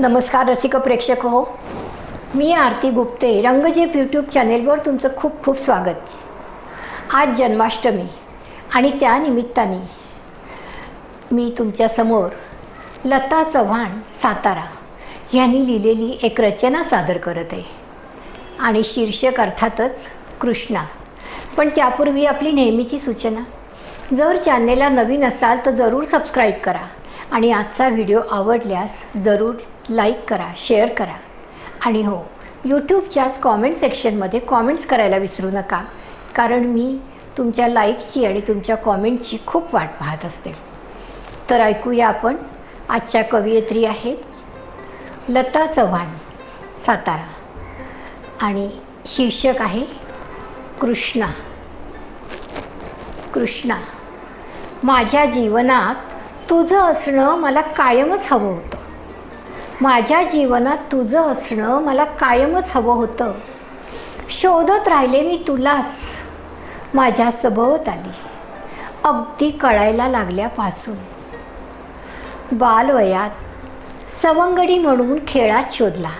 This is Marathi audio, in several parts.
नमस्कार रसिक प्रेक्षक हो. मी आरती गुप्ते रंगजेप यूट्यूब चॅनेलवर तुमचं खूप खूप स्वागत. आज जन्माष्टमी आणि त्या निमित्ताने मी तुमच्यासमोर लता चव्हाण सातारा यांनी लिहिलेली एक रचना सादर करत आहे. आणि शीर्षक अर्थातच कृष्णा. पण त्यापूर्वी आपली नेहमीची सूचना. जर चॅनेलला नवीन असाल तर जरूर सबस्क्राईब करा. आणि आजचा व्हिडिओ आवडल्यास जरूर लाईक करा शेअर करा. आणि हो यूट्यूबच्याच कॉमेंट सेक्शनमध्ये कॉमेंट्स करायला विसरू नका कारण मी तुमच्या लाईकची आणि तुमच्या कॉमेंटची खूप वाट पाहत असते. तर ऐकूया आपण आजच्या कवयित्री आहेत लता चव्हाण सातारा. आणि शीर्षक आहे कृष्णा. कृष्णा माझ्या जीवनात तुझं असणं मला कायमच हवं होतं. माझ्या जीवनात तुझं असणं मला कायमच हवं होतं. शोधत राहिले मी तुलाच. माझ्या सभोवत आली अगदी कळायला लागल्यापासून. बालवयात सवंगडी म्हणून खेळात शोधला.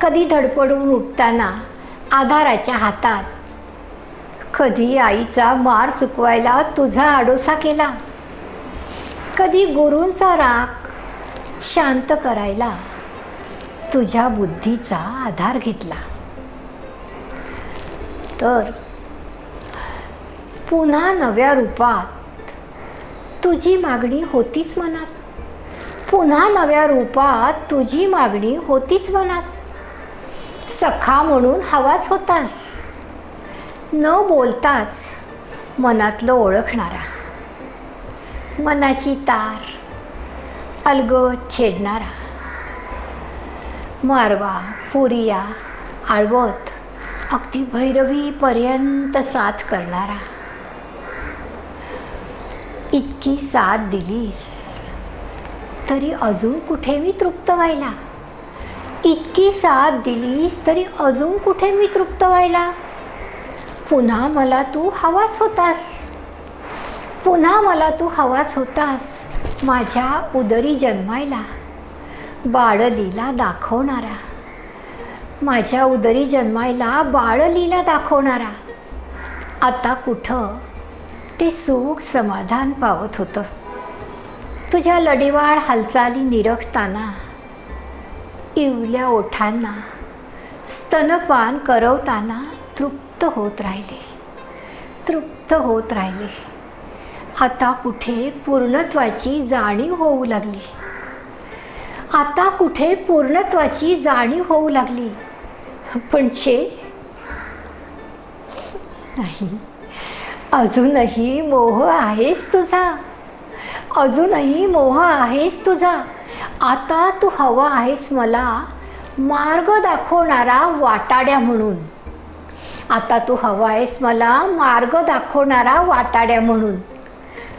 कधी धडपडून उठताना आधाराच्या हातात. कधी आईचा मार चुकवायला तुझा आडोसा केला. कधी गुरूंचा राग शांत करायला तुझ्या बुद्धीचा आधार घेतला. तर पुन्हा नव्या रूपात तुझी मागणी होतीच मनात. पुन्हा नव्या रूपात तुझी मागणी होतीच मनात. सखा म्हणून हवाच होतास. न बोलताच मनातलं ओळखणारा. मनाची तार अलगद छेडणारा. मारवा पुरिया आळवत अगदी भैरवीपर्यंत साथ करणारा. इतकी साथ दिलीस तरी अजून कुठे मी तृप्त व्हायला? इतकी साथ दिलीस तरी अजून कुठे मी तृप्त व्हायला? पुन्हा मला तू हवाच होतास. पुन्हा मला तू हवाच होतास. माझ्या उदरी जन्मायला बाळलीला दाखवणारा. माझ्या उदरी जन्मायला बाळलीला दाखवणारा. आता कुठं ते सुख समाधान पावत होतं. तुझ्या लढीवाळ हालचाली निरखताना इवल्या ओठांना स्तनपान करवताना तृप्त होत राहिले. तृप्त होत राहिले. आता कुठे पूर्णत्वाची जाणीव होऊ लागली? आता कुठे पूर्णत्वाची जाणीव होऊ लागली? पण छे. नाही. अजूनही मोह आहेस तुझा. अजूनही मोह आहेस तुझा. आता तू हवा आहेस मला मार्ग दाखवणारा वाटाड्या म्हणून. आता तू हवा आहेस मला मार्ग दाखवणारा वाटाड्या म्हणून.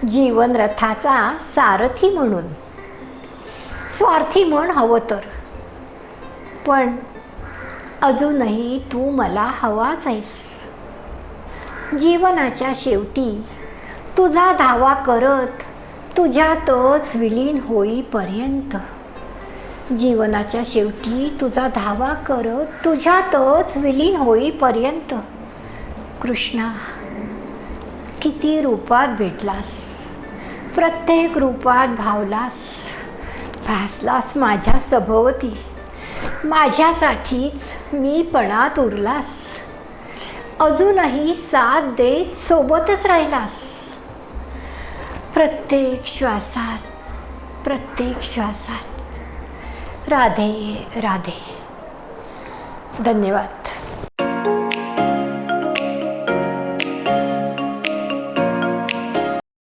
जीवनरथाचा सारथी म्हणून. स्वार्थी म्हण हवं तर. पण अजूनही तू मला हवाच आहेस. जीवनाच्या शेवटी तुझा धावा करत तुझ्यातच विलीन होईपर्यंत. जीवनाच्या शेवटी तुझा धावा करत तुझ्यातच विलीन होईपर्यंत. कृष्णा किती रूपात भेटलास? प्रत्येक रूपात भावलास भासलास माझ्या सभोवती. माझ्यासाठीच मीपणात उरलास. अजूनही साथ देत सोबतच राहिलास. प्रत्येक श्वासात प्रत्येक श्वासात. राधे राधे. धन्यवाद.